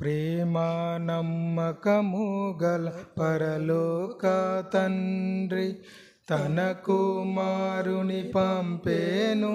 ప్రేమ నమ్మకము గల పరలోక తండ్రి తన కుమారుని పంపేను.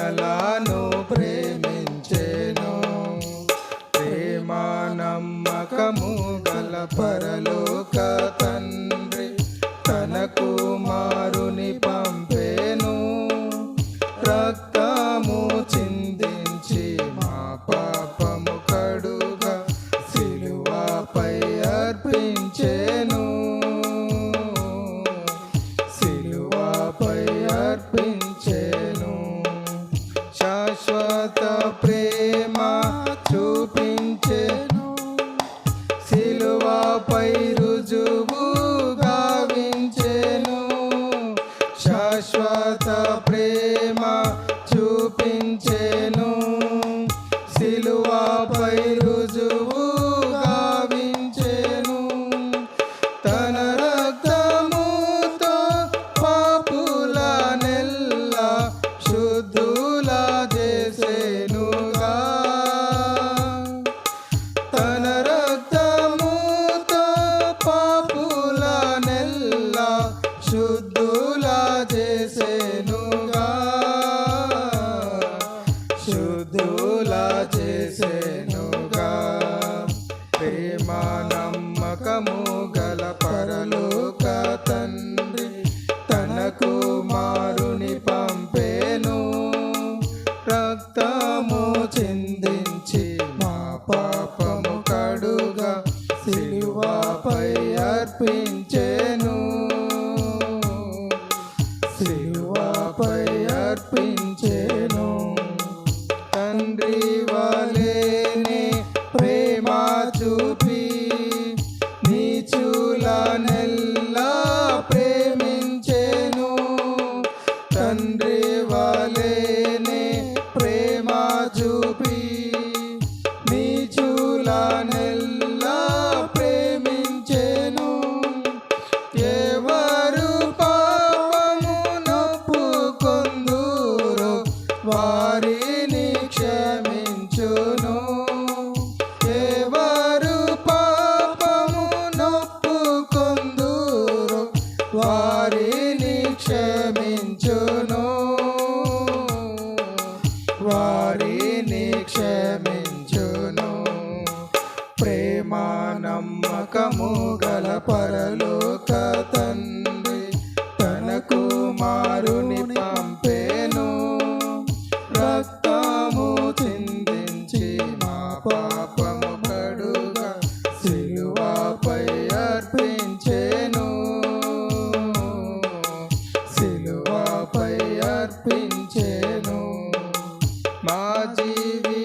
నలాను ప్రేమించేను. ప్రేమా నమ్మకము గల పరలోక తండ్రి తన కుమారుని పంపేను. రక్త చేసేనుగా నమ్మకము తండ్రి పంపేను రక్తము చిందించి మా అర్పించేను. సిలువపై అర్పించ ప్రేమ నమ్మకము గల పరలోక తండ్రి తన కుమారుని పంపేను రక్తము చిందించి మా పాపము కడుగా సిలువపై అర్పించేను. సిలువపై అర్పించేను. మా జీవి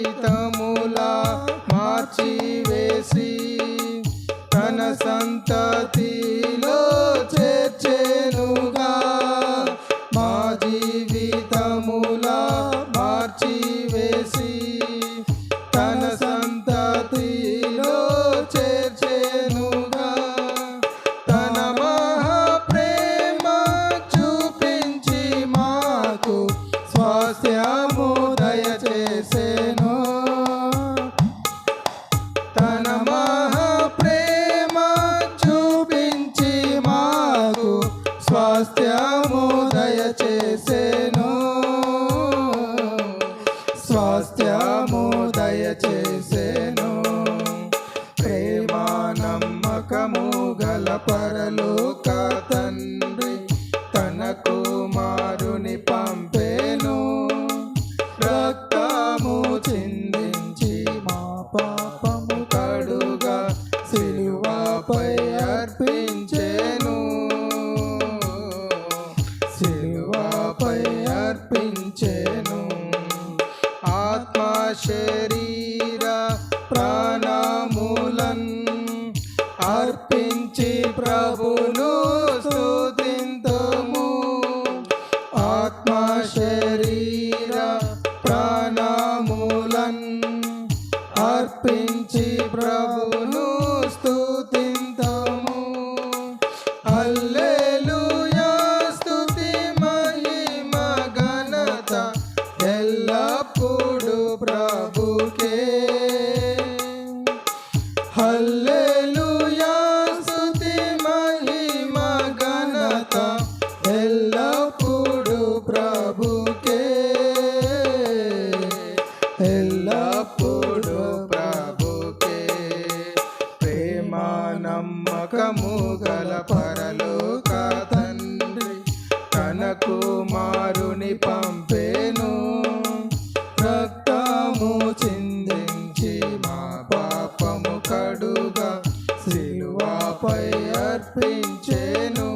స్వాస్థ్యము దయచేసేను. స్వాస్థ్యము చేసేను ప్రేమ నమ్మకము గల పరలోకా ప్రాణములన్ అర్పించి ప్రభు అర్పించేను.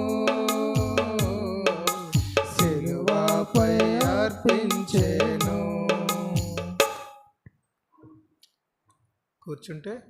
సిలువపై అర్పించేను. కూర్చుంటే